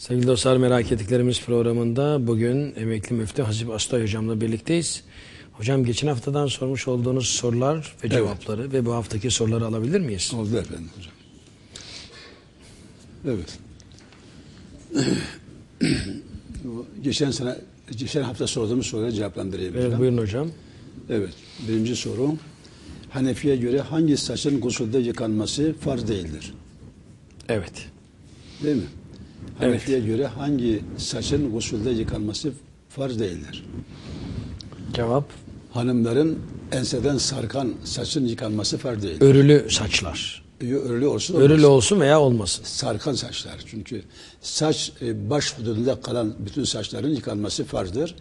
Sevgili dostlar merak ettiklerimiz programında bugün emekli müftü Hazip Astay hocamla birlikteyiz. Hocam geçen haftadan sormuş olduğunuz sorular ve cevapları ve bu haftaki soruları alabilir miyiz? Oldu efendim hocam. Evet. Geçen sene, geçen hafta sorduğumuz soruları cevaplandırayım. Evet, hocam. buyurun hocam. Evet. Birinci soru. Hanefi'ye göre hangi saçın gusülde yıkanması farz değildir? Evet. Değil mi? Hanefi'ye göre hangi saçın gusülde yıkanması farz değildir? Cevap Hanımların enseden sarkan saçın yıkanması farz değildir. örülü saçlar. Örülü olsun Örülü olmasın. olsun veya olmasın. sarkan saçlar. Çünkü saç e, baş hududunda kalan bütün saçların yıkanması farzdır.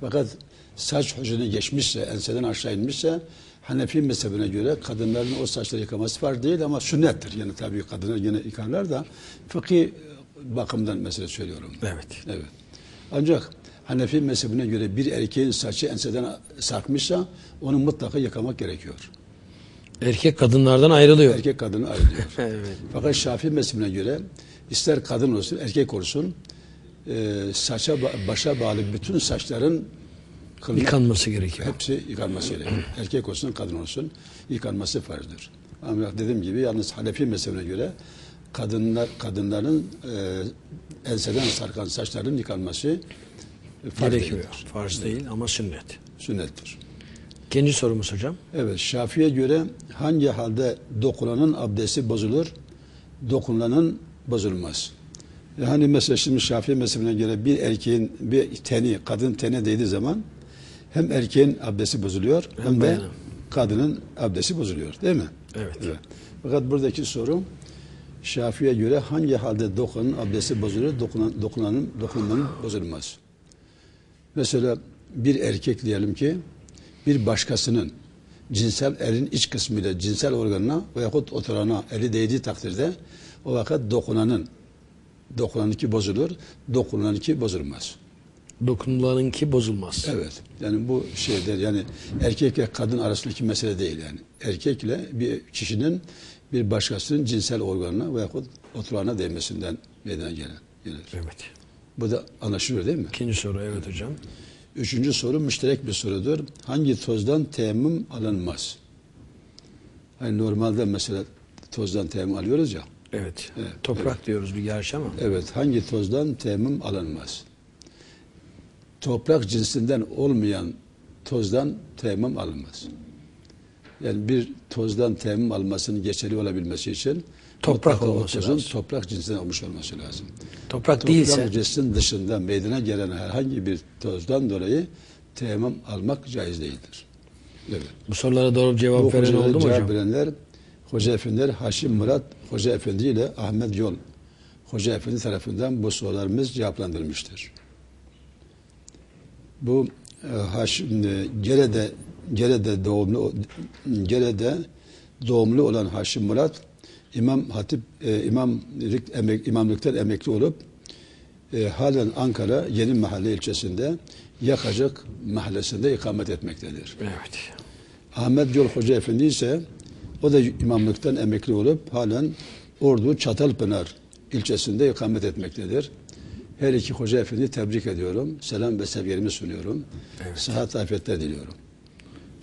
Fakat saç hücrene geçmişse, enseden aşağı inmişse Hanefi mezhebine göre kadınların o saçları yıkaması farz değil ama sünnettir. Yani tabii kadınlar yine yıkarlar da fıkhi bakımdan mesele söylüyorum. Evet. Evet. Ancak Hanefi mezhebine göre bir erkeğin saçı enseden sarkmışsa onu mutlaka yıkamak gerekiyor. Erkek kadınlardan ayrılıyor. Erkek kadını ayrılıyor. Evet. Fakat Şafii mezhebine göre ister kadın olsun erkek olsun e, saça ba- başa bağlı bütün saçların kılına- Yıkanması gerekiyor. hepsi yıkanması gerekiyor. erkek olsun kadın olsun yıkanması farzdır. Ama dediğim gibi yalnız Hanefi mezhebine göre kadınlar kadınların e, enseden sarkan saçların yıkanması farz Gerekiyor. değildir. Farz değil ama sünnet. Sünnettir. İkinci sorumuz hocam. Evet, Şafi'ye göre hangi halde dokunanın abdesti bozulur, dokunulanın bozulmaz. Yani mesela şimdi Şafii mezhebine göre bir erkeğin bir teni, kadın tene değdiği zaman hem erkeğin abdesti bozuluyor hem, Hem de kadının abdesti bozuluyor değil mi? Evet. Fakat buradaki soru Şafi'ye göre hangi halde dokunanın abdesti bozulur, dokunan, dokunanın, dokunmanın bozulmaz. Mesela bir erkek diyelim ki bir başkasının cinsel elin iç kısmıyla cinsel organına veyahut oturana eli değdiği takdirde o vakit dokunanın dokunanınki bozulur, dokunanınki bozulmaz. Dokunulanınki bozulmaz. Evet. Yani bu şeyde yani erkekle kadın arasındaki mesele değil yani. Erkekle bir kişinin bir başkasının cinsel organına veyahut oturana değmesinden meydana gelen. gelir. Evet. Bu da anlaşılıyor değil mi? İkinci soru evet hocam. Üçüncü soru müşterek bir sorudur. Hangi tozdan teyemmüm alınmaz? Hani normalde mesela tozdan teyemmüm alıyoruz ya. Evet. Evet, Toprak diyoruz bir gerçi ama. Evet, hangi tozdan teyemmüm alınmaz? Toprak cinsinden olmayan tozdan teyemmüm alınmaz. Yani bir tozdan teyemmüm almasının geçerli olabilmesi için Toprak olması tozun lazım. toprak cinsinden olmuş olması lazım. Toprak değilse Toprak cinsinin dışında meydana gelen herhangi bir tozdan dolayı teyemmüm almak caiz değildir. Evet. bu sorulara doğru cevap Bu veren oldu mu cevap hocam? verenler Hoca Efendiler Haşim Murat Hoca Efendi ile Ahmet Yol Hoca Efendi tarafından bu sorularımız cevaplandırılmıştır. Bu e, Haşim e, Gere'de Gere'de doğumlu Gere'de doğumlu olan Haşim Murat İmam Hatip e, imamlık emek, imamlıktan emekli olup e, halen Ankara Yeni Mahalle ilçesinde Yakacık mahallesinde ikamet etmektedir. Evet. Ahmet Yol Hoca Efendi ise o da imamlıktan emekli olup halen Ordu Çatalpınar ilçesinde ikamet etmektedir. Her iki Hoca Efendi tebrik ediyorum. Selam ve sevgilerimi sunuyorum. Evet. Sıhhat afiyetler diliyorum.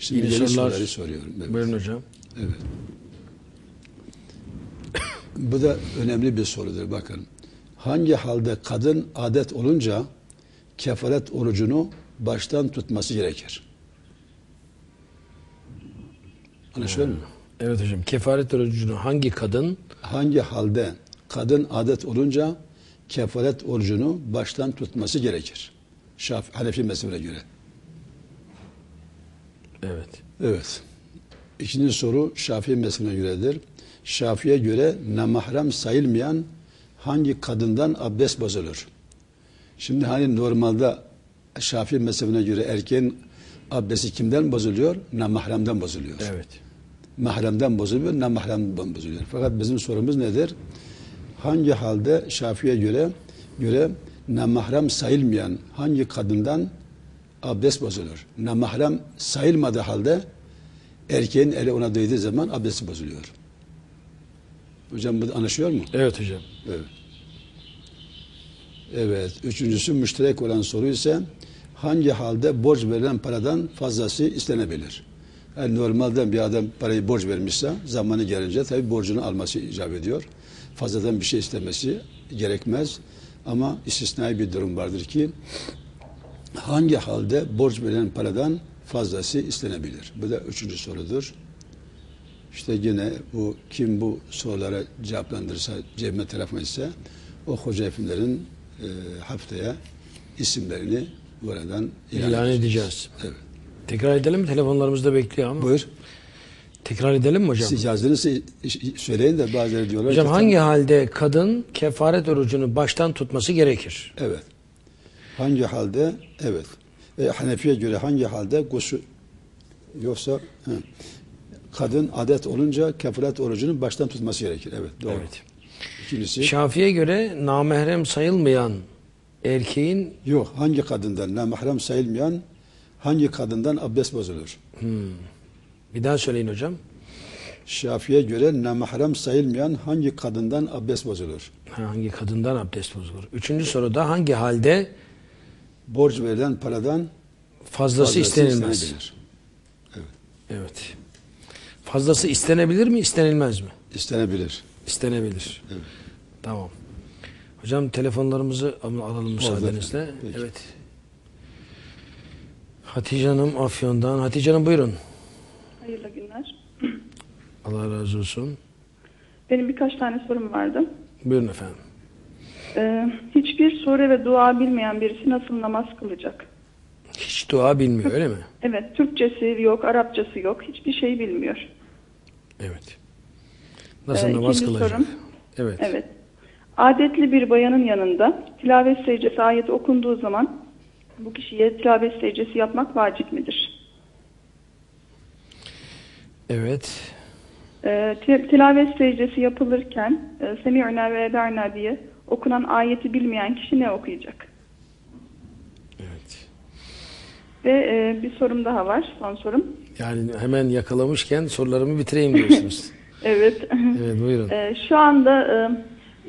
Şimdi yeni sorular. soruları soruyorum. Evet. Buyurun hocam. Evet. Bu da önemli bir sorudur bakın. Hangi halde kadın adet olunca kefaret orucunu baştan tutması gerekir? Anlaşılıyor mu? Evet hocam. Kefaret orucunu hangi kadın Hangi halde kadın adet olunca kefaret orucunu baştan tutması gerekir? Şaf Hanefi mezhebine göre. Evet. Evet. İkinci soru Şafii mezhebine göredir. Şafii'ye göre namahrem sayılmayan hangi kadından abdest bozulur? Şimdi hani normalde Şafii mezhebine göre erkeğin abdesti kimden bozuluyor? Namahremden bozuluyor. Evet. Mahremden bozuluyor, namahremden bozuluyor. Fakat bizim sorumuz nedir? Hangi halde Şafii'ye göre göre namahrem sayılmayan hangi kadından abdest bozulur? Namahrem sayılmadığı halde erkeğin eli ona değdiği zaman abdesti bozuluyor. Hocam bu anlaşıyor mu? Evet hocam. Evet. Evet. Üçüncüsü müşterek olan soru ise hangi halde borç verilen paradan fazlası istenebilir? Yani normalde bir adam parayı borç vermişse zamanı gelince tabii borcunu alması icap ediyor. Fazladan bir şey istemesi gerekmez. Ama istisnai bir durum vardır ki hangi halde borç verilen paradan fazlası istenebilir? Bu da üçüncü sorudur. İşte yine bu kim bu sorulara cevaplandırırsa, cebime telefon etse o hoca efendilerin e, haftaya isimlerini buradan ilan, İlan edeceğiz. Evet. Tekrar edelim mi? Telefonlarımız da bekliyor ama. Buyur. Tekrar edelim mi hocam? Siz yazdığınızı söyleyin de bazıları diyorlar Hocam hangi halde kadın kefaret orucunu baştan tutması gerekir? Evet. Hangi halde? Evet. E, Hanefi'ye göre hangi halde gusül yoksa he. kadın adet olunca kefaret orucunun baştan tutması gerekir. Evet. Doğru. Evet. İkincisi Şafi'ye göre namahrem sayılmayan erkeğin yok. Hangi kadından namahrem sayılmayan hangi kadından abdest bozulur? bir daha söyleyin hocam. Şafi'ye göre namahrem sayılmayan hangi kadından abdest bozulur? Ha, Hangi kadından abdest bozulur? Üçüncü soruda hangi halde Borç verilen paradan fazlası, fazlası istenilmez? istenebilir. Evet. Fazlası istenebilir mi, istenilmez mi? İstenebilir. İstenebilir. Evet. Tamam. Hocam telefonlarımızı al- alalım müsaadenizle. peki. Evet. Hatice Hanım Afyon'dan. Hatice Hanım buyurun. Hayırlı günler. Allah razı olsun. Benim birkaç tane sorum vardı. Buyurun efendim. Ee, hiçbir sure ve dua bilmeyen birisi nasıl namaz kılacak? Hiç dua bilmiyor öyle mi? Evet, Türkçesi yok, Arapçası yok, hiçbir şey bilmiyor. Evet. Nasıl Ee, namaz kılacak? sorum. Evet. Evet. Adetli bir bayanın yanında tilavet secdesi ayeti okunduğu zaman bu kişiye tilavet secdesi yapmak vacip midir? Evet. Ti- tilavet secdesi yapılırken e, Semi'na ve Ederna diye okunan ayeti bilmeyen kişi ne okuyacak? Evet. Ve e, bir sorum daha var, son sorum. Yani hemen yakalamışken sorularımı bitireyim diyorsunuz. Evet. evet buyurun. Ee, şu anda e,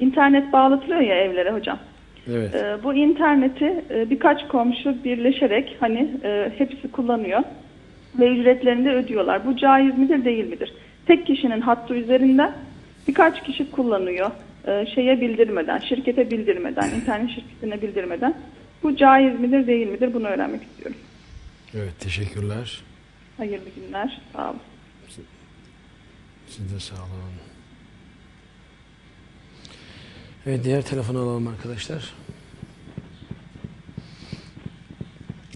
internet bağlatılıyor ya evlere hocam. Evet. Ee, bu interneti e, birkaç komşu birleşerek hani e, hepsi kullanıyor ve ücretlerini de ödüyorlar. Bu caiz midir değil midir? Tek kişinin hattı üzerinden birkaç kişi kullanıyor. e, şeye bildirmeden, şirkete bildirmeden, internet şirketine bildirmeden. Bu caiz midir değil midir bunu öğrenmek istiyorum. Evet teşekkürler. Hayırlı günler. Sağ olun. Siz de sağ olun. Evet diğer telefonu alalım arkadaşlar.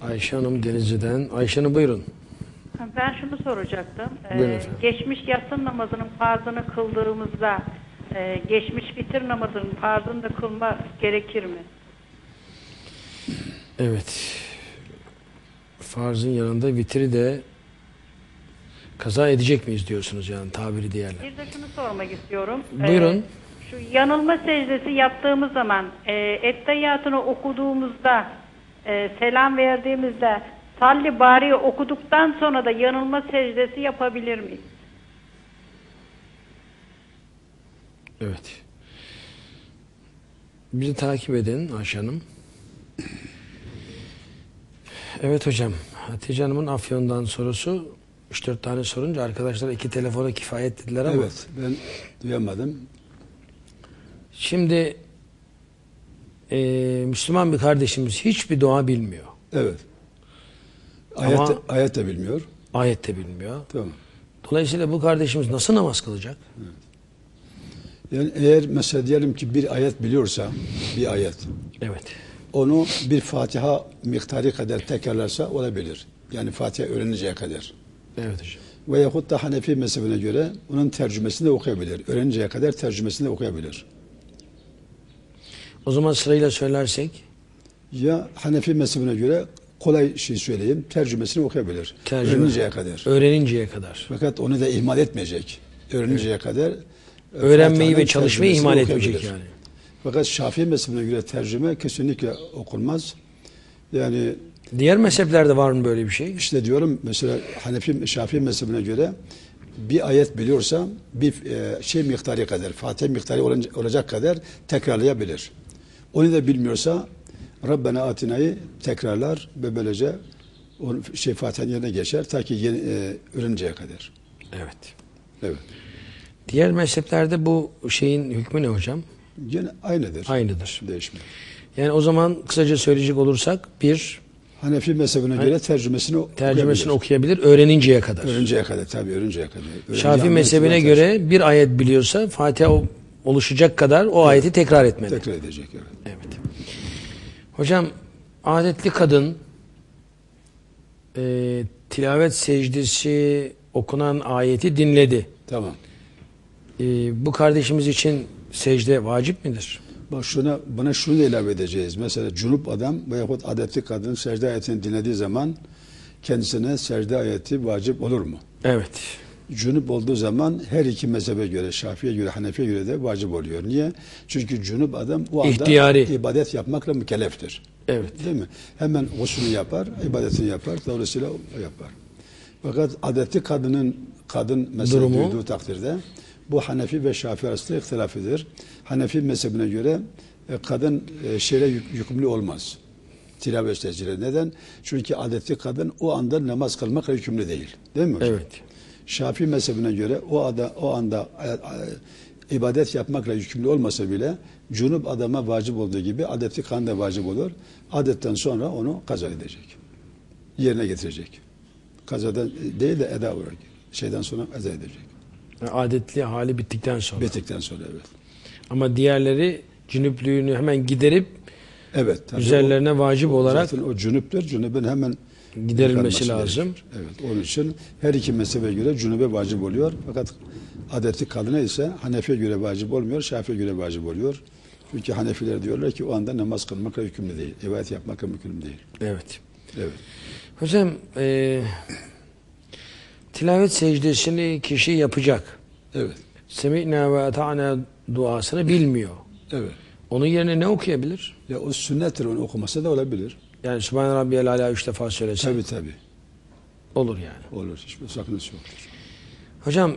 Ayşe Hanım Denizli'den. Ayşe Hanım buyurun. Ben şunu soracaktım. Ee, efendim. geçmiş yatsı namazının farzını kıldığımızda e, geçmiş bitir namazının farzını da kılma gerekir mi? Evet. Farzın yanında vitri de kaza edecek miyiz diyorsunuz yani tabiri diğerle. Bir de şunu sormak istiyorum. Ee, Buyurun. şu yanılma secdesi yaptığımız zaman e, ettehiyatını okuduğumuzda e, selam verdiğimizde salli bari okuduktan sonra da yanılma secdesi yapabilir miyiz? Evet. Bizi takip edin Ayşe Hanım. Evet hocam. Hatice Hanım'ın Afyon'dan sorusu 3-4 tane sorunca arkadaşlar iki telefona kifayet dediler ama Evet. Ben duyamadım. şimdi eee, Müslüman bir kardeşimiz hiçbir dua bilmiyor. Evet. Ayet, Ama- ayet de bilmiyor. Ayet de bilmiyor. Tamam. Dolayısıyla bu kardeşimiz nasıl namaz kılacak? Yani eğer mesela diyelim ki bir ayet biliyorsa, bir ayet, Evet. onu bir Fatiha miktarı kadar tekrarlarsa olabilir. Yani Fatiha öğreninceye kadar. Evet hocam. Veyahut da Hanefi mezhebine göre onun tercümesini de okuyabilir. Öğreninceye kadar tercümesini de okuyabilir. O zaman sırayla söylersek Ya Hanefi mezhebine göre kolay şey söyleyeyim, tercümesini okuyabilir. tercüme. Öğreninceye kadar. Öğreninceye kadar. Fakat onu da ihmal etmeyecek. Öğreninceye kadar. Öğrenmeyi ve çalışmayı ihmal etmeyecek okuyabilir. yani. Fakat Şafii mezhebine göre tercüme kesinlikle okunmaz. Yani Diğer mezheplerde var mı böyle bir şey? işte diyorum mesela Hanefi Şafii mezhebine göre bir ayet biliyorsa bir e, şey miktarı kadar, Fatih miktarı olacak kadar tekrarlayabilir. Onu da bilmiyorsa Rabbena Atina'yı tekrarlar ve böylece o şey Fatiha'nın yerine geçer ta ki yeni, e, öğreninceye kadar. Evet. Evet. Diğer mezheplerde bu şeyin hükmü ne hocam? Yine aynıdır. Aynıdır. Değişmiyor. Yani o zaman kısaca söyleyecek olursak bir Hanefi mezhebine göre tercümesini tercümesini okuyabilir. okuyabilir öğreninceye kadar. Öğreninceye kadar tabii öğreninceye kadar. Öğrenci Şafii mezhebine göre bir ayet biliyorsa Fatiha oluşacak kadar o ayeti tekrar etmeli. tekrar edecek. Evet. Evet. Hocam adetli kadın e, tilavet secdesi okunan ayeti dinledi. Tamam. E, bu kardeşimiz için secde vacip midir? Bak şuna buna şunu da ilave edeceğiz. Mesela cunup adam veyahut adetli kadın secde ayetini dinlediği zaman kendisine secde ayeti vacip olur mu? Evet. Cunup olduğu zaman her iki mezhebe göre, Şafi'ye göre, Hanefi'ye göre de vacip oluyor. Niye? Çünkü cunup adam o anda İhtiyari. ibadet yapmakla mükelleftir. Evet. Değil mi? Hemen gusülünü yapar, ibadetini yapar, dolayısıyla yapar. Fakat adetli kadının kadın Durumu? duyduğu takdirde bu Hanefi ve Şafii arasında ihtilafıdır. Hanefi mezhebine göre e, kadın e, şeyle yük- yükümlü olmaz. Tilavet. Neden? Çünkü adetli kadın o anda namaz kılmakla yükümlü değil. Değil mi hocam? Evet. Şafii mezhebine göre o ada o anda e, e, ibadet yapmakla yükümlü olmasa bile cunup adama vacip olduğu gibi adetli kan da vacip olur. Adetten sonra onu kaza edecek. Yerine getirecek. Kazadan değil de eda olarak. Şeyden sonra eda edecek. Yani Adetli hali bittikten sonra. Bittikten sonra evet. Ama diğerleri cünüplüğünü hemen giderip Evet. üzerlerine vacip o, olarak zaten o cünüptür. Cünübün hemen giderilmesi lazım. gerekir. Evet. Onun için her iki mezhebe göre cünübe vacip oluyor. Fakat adetli kadına ise Hanefi'ye göre vacip olmuyor, Şafi'ye göre vacip oluyor. Çünkü Hanefiler diyorlar ki o anda namaz kılmakla yükümlü değil. İbadet yapmakla yükümlü değil. Evet. Evet. Hocam e, tilavet secdesini kişi yapacak. Evet. Semi'na ve ata'na duasını bilmiyor. Evet. Onun yerine ne okuyabilir? Ya o sünnettir onu okuması da olabilir. Yani Sübhane Rabbiyel Ala üç defa söylese Tabi tabi. olur yani. Olur. Hiçbir sakıncası yoktur. Hocam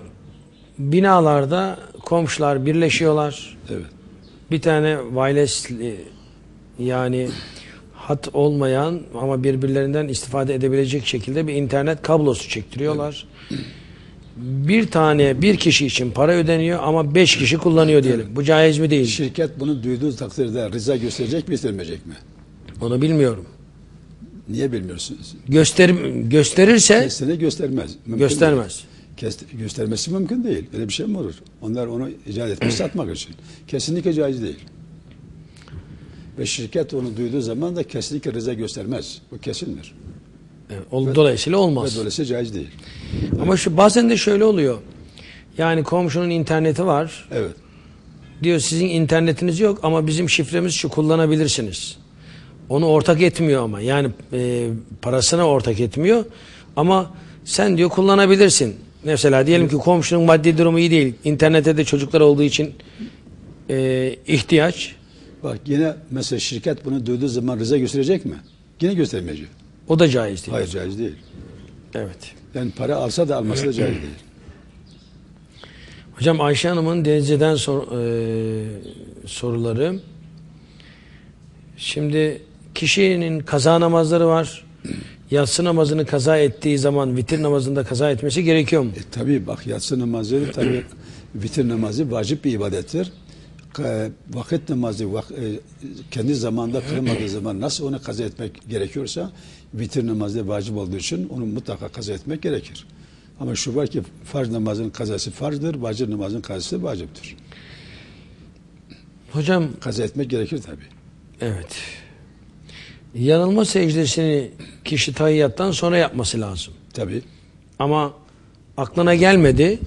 binalarda komşular birleşiyorlar. Evet. Bir tane wirelessli yani hat olmayan ama birbirlerinden istifade edebilecek şekilde bir internet kablosu çektiriyorlar. Bir tane bir kişi için para ödeniyor ama beş kişi kullanıyor diyelim. Bu caiz mi değil? Şirket bunu duyduğu takdirde rıza gösterecek mi göstermeyecek mi? Onu bilmiyorum. Niye bilmiyorsunuz? Göster gösterirse Kesinlikle göstermez. Mümkün göstermez. değil. Kes- göstermesi mümkün değil. Öyle bir şey mi olur? Onlar onu icat etmiş satmak için. Kesinlikle caiz değil. Ve şirket onu duyduğu zaman da kesinlikle rıza göstermez. Bu kesindir. Evet, ol- dolayısıyla Ve olmaz. dolayısıyla caiz değil. Ama şu bazen de şöyle oluyor. Yani komşunun interneti var. Evet. Diyor sizin internetiniz yok ama bizim şifremiz şu kullanabilirsiniz. Onu ortak etmiyor ama yani e, parasına ortak etmiyor ama sen diyor kullanabilirsin. Mesela diyelim ki komşunun maddi durumu iyi değil. İnternette de çocuklar olduğu için e, ihtiyaç. Bak yine mesela şirket bunu duyduğu zaman rıza gösterecek mi? Yine göstermeyecek. O da caiz değil. Hayır caiz değil. Evet. Yani para alsa da alması da caiz değil. Hocam Ayşe Hanım'ın Denizli'den sor, e, soruları. Şimdi kişinin kaza namazları var. Yatsı namazını kaza ettiği zaman vitir namazında kaza etmesi gerekiyor mu? E, tabii bak yatsı namazı tabii vitir namazı vacip bir ibadettir. Vakit namazı vak- e, kendi zamanda kılmadığı zaman nasıl onu kaza etmek gerekiyorsa vitir namazı vacip olduğu için onu mutlaka kaza etmek gerekir. Ama şu var ki farz namazın kazası farzdır, vacip namazın kazası vaciptir. Hocam Kaza etmek gerekir tabii. evet. Yanılma secdesini kişi tahiyyattan sonra yapması lazım. Tabii. Ama aklına gelmedi.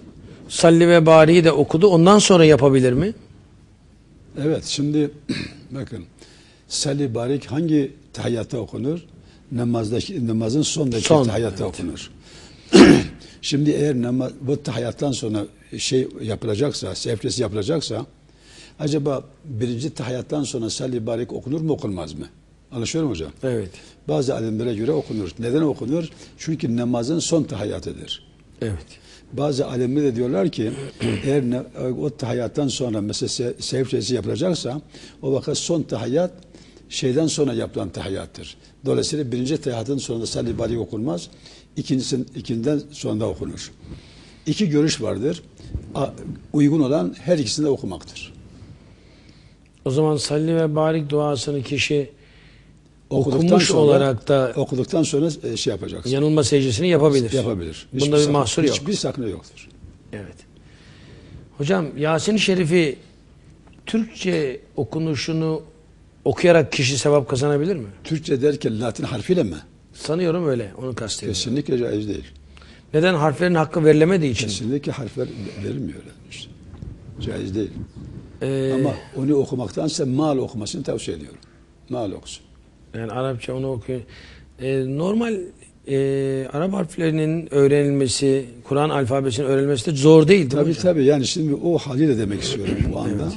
Salli ve bari'yi de okudu. Ondan sonra yapabilir mi? Evet şimdi bakın Salli Barik hangi tahiyyatta okunur? Namazdaki, namazın sondaki Son, tahiyyatta evet. okunur. şimdi eğer namaz, bu tahiyyattan sonra şey yapılacaksa, sefresi yapılacaksa acaba birinci tahiyyattan sonra Salli Barik okunur mu okunmaz mı? Anlaşıyor mu hocam? Evet. Bazı alimlere göre okunur. Neden okunur? Çünkü namazın son tahiyyatıdır. Evet. Bazı alemler de diyorlar ki eğer ne, o tahayyattan sonra mesela se, sevk secdesi yapılacaksa o vakit son tahayyat şeyden sonra yapılan tahayyattır. Dolayısıyla birinci tahayyatın sonunda salli bari okunmaz. İkincisinden, ikinden sonra okunur. İki görüş vardır. Uygun olan her ikisini de okumaktır. O zaman salli ve barik duasını kişi Okuduktan okumuş sonra- olarak da Okuduktan sonra e, şey yapacaksın. yanılma secdesini yapabilir. Yapabilir. Bunda Hiçbir bir sakın- mahsur yok. Hiçbir sakınca yoktur. Evet. Hocam Yasin-i Şerif'i Türkçe okunuşunu okuyarak kişi sevap kazanabilir mi? Türkçe derken Latin harfiyle mi? Sanıyorum öyle. Onu kastediyorum. Kesinlikle caiz değil. Neden? Harflerin hakkı verilemediği için. Kesinlikle harfler verilmiyor. işte. Caiz değil. Ee, Ama onu okumaktansa mal okumasını tavsiye ediyorum. Mal okusun. Yani Arapça onu okuyor. Ee, normal e, Arap harflerinin öğrenilmesi, Kur'an alfabesinin öğrenilmesi de zor değil değil mi Tabii tabii yani şimdi o haliyle demek istiyorum bu anda.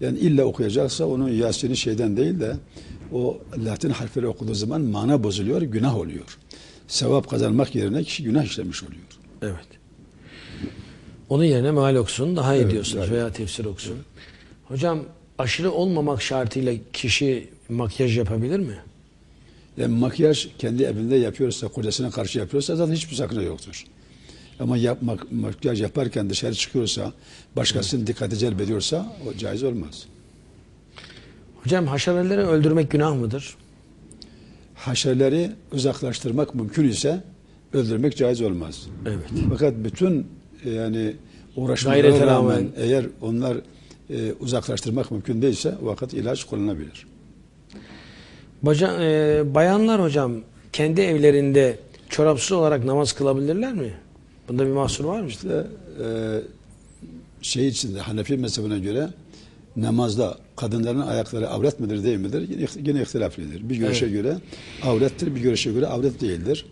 Yani illa okuyacaksa onun Yasin'i şeyden değil de o Latin harfleri okuduğu zaman mana bozuluyor, günah oluyor. Sevap kazanmak yerine kişi günah işlemiş oluyor. Evet. Onun yerine meal okusun, daha iyi Evet, diyorsunuz evet. veya tefsir okusun. Hocam aşırı olmamak şartıyla kişi makyaj yapabilir mi? Yani makyaj kendi evinde yapıyorsa, kocasına karşı yapıyorsa zaten hiçbir sakınca yoktur. Ama yapmak, makyaj yaparken dışarı çıkıyorsa, başkasının dikkati celbediyorsa o caiz olmaz. Hocam haşereleri öldürmek günah mıdır? Haşerleri uzaklaştırmak mümkün ise öldürmek caiz olmaz. Evet. Fakat bütün e, yani uğraşmalara rağmen rağmen. eğer onlar e, uzaklaştırmak mümkün değilse o vakit ilaç kullanılabilir. Baca, e, bayanlar hocam kendi evlerinde çorapsız olarak namaz kılabilirler mi? Bunda bir mahsur var mı? İşte e, şey içinde Hanefi mezhebine göre namazda kadınların ayakları avret midir değil midir? Yine, yine ihtilaflidir. Bir görüşe göre avrettir, bir görüşe göre avret değildir.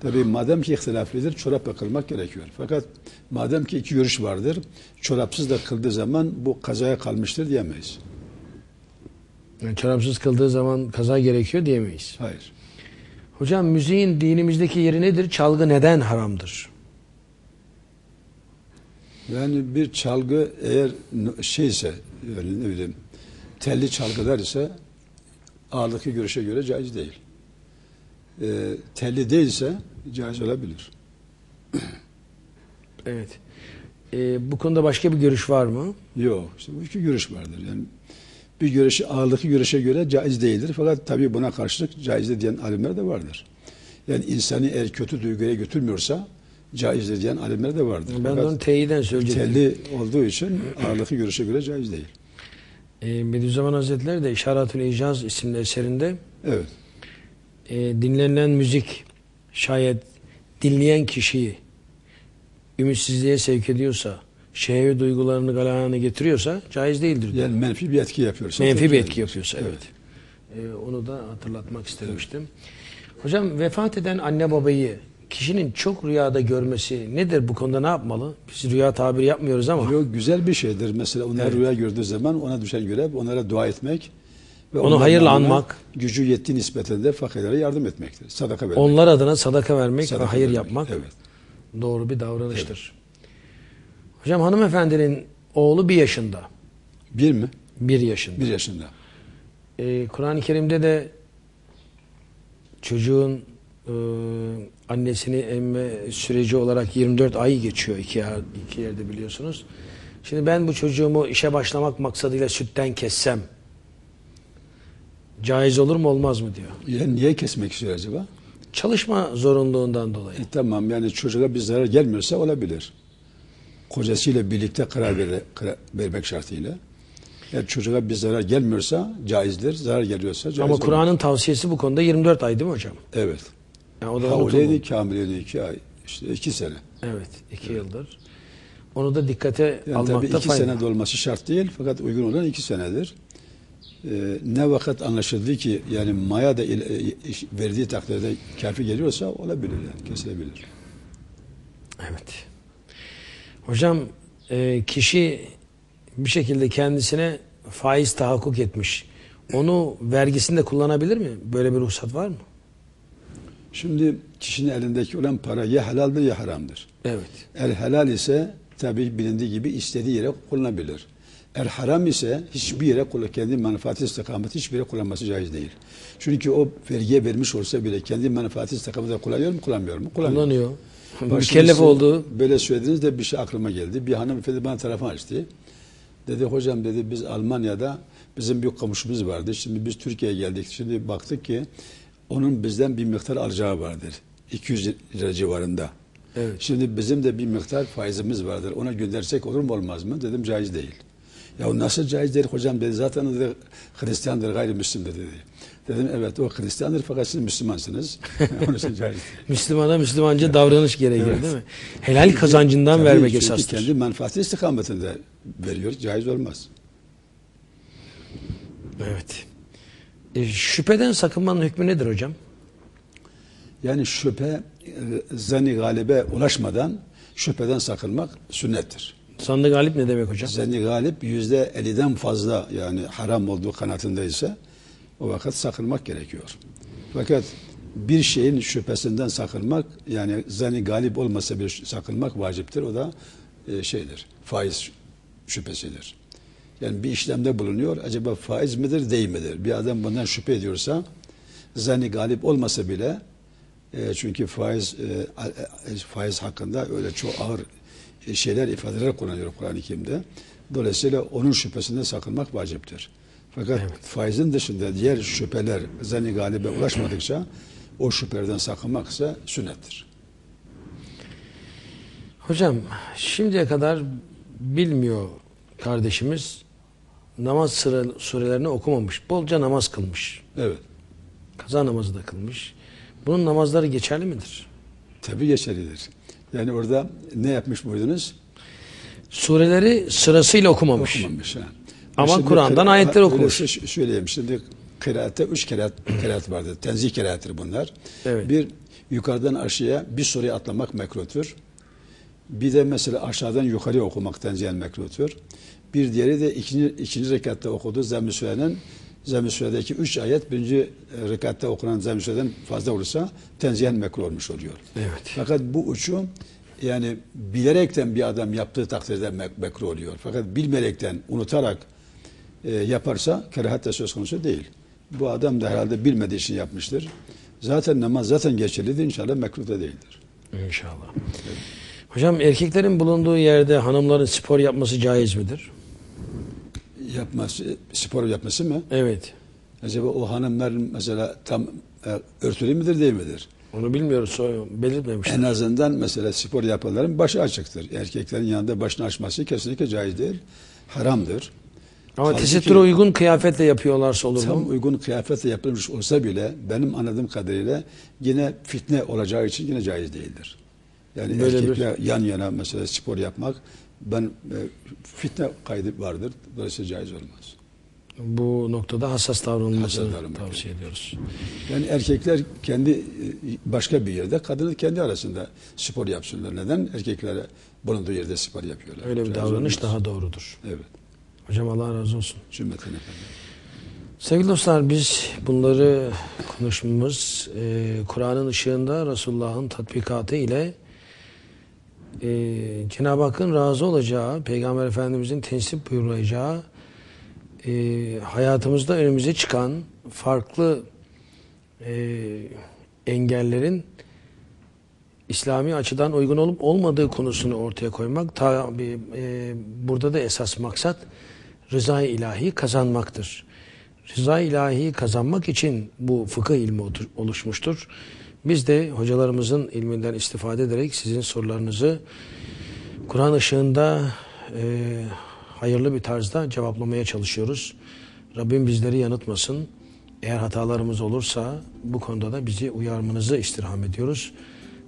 Tabii madem ki ihtilaflidir çorapla kılmak gerekiyor. Fakat madem ki iki görüş vardır, çorapsız da kıldığı zaman bu kazaya kalmıştır diyemeyiz. Yani çorapsız kıldığı zaman kaza gerekiyor diyemeyiz. Hayır. Hocam müziğin dinimizdeki yeri nedir? Çalgı neden haramdır? Yani bir çalgı eğer şeyse, yani ne bileyim, telli çalgılar ise ağırlıklı görüşe göre caiz değil. Ee, telli değilse caiz olabilir. Evet. E, bu konuda başka bir görüş var mı? Yok. işte bu iki görüş vardır. Yani bir görüşü ağırlıklı görüşe göre caiz değildir. Fakat tabii buna karşılık caizdir diyen alimler de vardır. Yani insanı eğer kötü duyguya götürmüyorsa caizdir diyen alimler de vardır. Ben Fakat onu teyiden söyleyecektim. telli olduğu için ağırlıklı görüşe göre caiz değil. E, Bediüzzaman Hazretleri de İşaretül İcaz isimli eserinde Evet. e, dinlenilen müzik şayet dinleyen kişiyi ümitsizliğe sevk ediyorsa, şehvi duygularını galeyana getiriyorsa caiz değildir. Yani menfi bir etki yapıyorsa. Menfi bir etki yapıyorsa evet. E, onu da hatırlatmak istemiştim. Hocam vefat eden anne babayı kişinin çok rüyada görmesi nedir? Bu konuda ne yapmalı? Biz rüya tabiri yapmıyoruz ama Yok güzel bir şeydir. Mesela onlar Evet. rüya gördüğü zaman ona düşen görev onlara dua etmek ve Onu hayırla anmak. gücü yettiği nispetinde fakirlere yardım etmektir. Sadaka vermek. onlar adına sadaka vermek ve Sadaka hayır vermek, yapmak Evet. doğru bir davranıştır. Hocam hanımefendinin oğlu bir yaşında. Bir mi? Bir yaşında. Bir yaşında. Ee, Kur'an-ı Kerim'de de çocuğun e, annesini emme süreci olarak 24 ay geçiyor iki, yer, iki yerde biliyorsunuz. Şimdi ben bu çocuğumu işe başlamak maksadıyla sütten kessem caiz olur mu olmaz mı diyor. Yani niye kesmek istiyor acaba? Çalışma zorunluluğundan dolayı. E, tamam yani çocuğa bir zarar gelmiyorsa olabilir. Kocasıyla birlikte karar, ver, karar vermek şartıyla. Eğer çocuğa bir zarar gelmiyorsa caizdir. Zarar geliyorsa caiz Ama. Kur'an'ın tavsiyesi bu konuda 24 ay değil mi hocam? Evet. Yani o da. Havleydi, kamileydi iki ay. işte iki sene. Evet, iki yıldır. Onu da dikkate Yani almakta tabii iki fayda. sene dolması şart değil fakat uygun olan iki senedir. Ee, ne vakit anlaşıldı ki yani maya da il- e, verdiği takdirde kafi geliyorsa olabilir yani kesilebilir. Evet. Hocam e, kişi bir şekilde kendisine faiz tahakkuk etmiş. Onu vergisinde kullanabilir mi? Böyle bir ruhsat var mı? Şimdi kişinin elindeki olan para ya helaldir ya haramdır. Evet. El helal ise tabi bilindiği gibi istediği yere kullanabilir. El haram ise hiçbir yere kendi menfaati istikameti hiçbir yere kullanması caiz değil. Çünkü o vergiye vermiş olsa bile kendi menfaati istikameti kullanıyor mu kullanmıyor mu? Kullanıyor. Kullanıyor. Mükellef şimdi oldu. Böyle söylediniz de bir şey aklıma geldi. Bir hanımefendi bana telefon açtı. Dedi hocam dedi biz Almanya'da bizim bir komşumuz vardı. Şimdi biz Türkiye'ye geldik. Şimdi baktık ki onun bizden bir miktar alacağı vardır. 200 lira civarında. Evet. Şimdi bizim de bir miktar faizimiz vardır. Ona göndersek olur mu olmaz mı? Dedim caiz değil. Ya nasıl caiz değil hocam dedi. Zaten dedi, Hristiyandır gayrimüslimdir dedi. Dedim evet o Hristiyandır fakat siz Müslümansınız. Onun için caiz. Müslümana Müslümanca davranış gerekir değil mi? Helal kazancından Tabii, vermek esastır. kendi menfaati istikametinde veriyor. Caiz olmaz. Evet. E, şüpheden sakınmanın hükmü nedir hocam? Yani şüphe e, zani galibe ulaşmadan şüpheden sakınmak sünnettir. Sandı galip ne demek hocam? Zani galip yüzde eliden fazla yani haram olduğu kanaatindeyse o vakit sakınmak gerekiyor. Fakat bir şeyin şüphesinden sakınmak yani zani galip olmasa bir sakınmak vaciptir. O da e, şeydir. Faiz şüphesidir. Yani bir işlemde bulunuyor. Acaba faiz midir değil midir? Bir adam bundan şüphe ediyorsa zani galip olmasa bile e, çünkü faiz e, e, faiz hakkında öyle çok ağır e, şeyler ifadeler kullanıyor Kur'an-ı Kerim'de. Dolayısıyla onun şüphesinden sakınmak vaciptir. Fakat faizin dışında diğer şüpheler zani galibe ulaşmadıkça o şüphelerden sakınmak ise sünnettir. Hocam şimdiye kadar bilmiyor kardeşimiz namaz sıra, surelerini okumamış. Bolca namaz kılmış. Evet. Kaza namazı da kılmış. Bunun namazları geçerli midir? Tabi geçerlidir. Yani orada ne yapmış buydunuz? Sureleri sırasıyla okumamış. Okumamış. Ha. Ama Kur'an'dan ayetler okumuş. öyleyse ş- Söyleyeyim şimdi kıraatte üç kerahat, kerahat vardır. Tenzih kerahattir bunlar. Evet. Bir yukarıdan aşağıya bir soruyu atlamak mekruhtur. Bir de mesela aşağıdan yukarıya okumak tenzihen mekruhtur. Bir diğeri de ikinci, ikinci rekatta okuduğu Zemm-i Süre'nin Zemm-i Süre'deki üç ayet birinci e, rekatta okunan Zemm-i Süre'den fazla olursa tenzihen mekruh olmuş oluyor. Evet. Fakat bu uçu yani bilerekten bir adam yaptığı takdirde mek- mekruh oluyor. Fakat bilmeyerekten, unutarak e, yaparsa kerahat da söz konusu değil. Bu adam da herhalde bilmediği için yapmıştır. Zaten namaz zaten geçerlidir. İnşallah mekruh da değildir. İnşallah. Hocam erkeklerin bulunduğu yerde hanımların spor yapması caiz midir? Yapması, spor yapması mı? Evet. Acaba o hanımların mesela tam e, örtülü müdür değil midir? Onu bilmiyoruz. Belirtmemişler. En azından mesela spor yapanların başı açıktır. Erkeklerin yanında başını açması kesinlikle caiz değil. Haramdır. Ama Halbuki- tesettüre uygun kıyafetle yapıyorlarsa olur Tam mu? uygun kıyafetle yapılmış olsa bile benim anladığım kadarıyla yine fitne olacağı için yine caiz değildir. Yani Böyle erkekle yan yana mesela spor yapmak ben e, fitne kaydı vardır. Dolayısıyla caiz olmaz. Bu noktada hassas davranılmasını Hassas davranmak tavsiye ediyoruz. Yani erkekler kendi e, başka bir yerde, kadını kendi arasında spor yapsınlar. Neden? Erkeklere bulunduğu yerde spor yapıyorlar. Öyle bir Caiz davranış olmaz. daha doğrudur. Evet. Hocam Allah razı olsun. Cümleten efendim. Sevgili dostlar biz bunları konuşmamız e, Kur'an'ın ışığında Resulullah'ın tatbikatı ile e, Cenab-ı Hakk'ın razı olacağı, Peygamber Efendimiz'in tensip buyuracağı e, hayatımızda önümüze çıkan farklı e, engellerin İslami açıdan uygun olup olmadığı konusunu ortaya koymak. Tabi e, burada da esas maksat rıza-i ilahi kazanmaktır. Rıza-i ilahi kazanmak için bu fıkıh ilmi oluşmuştur. Biz de hocalarımızın ilminden istifade ederek sizin sorularınızı Kur'an ışığında e, hayırlı bir tarzda cevaplamaya çalışıyoruz. Rabbim bizleri yanıltmasın. Eğer hatalarımız olursa bu konuda da bizi uyarmanızı istirham ediyoruz.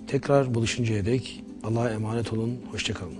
Tekrar buluşuncaya dek Allah'a emanet olun. Hoşçakalın.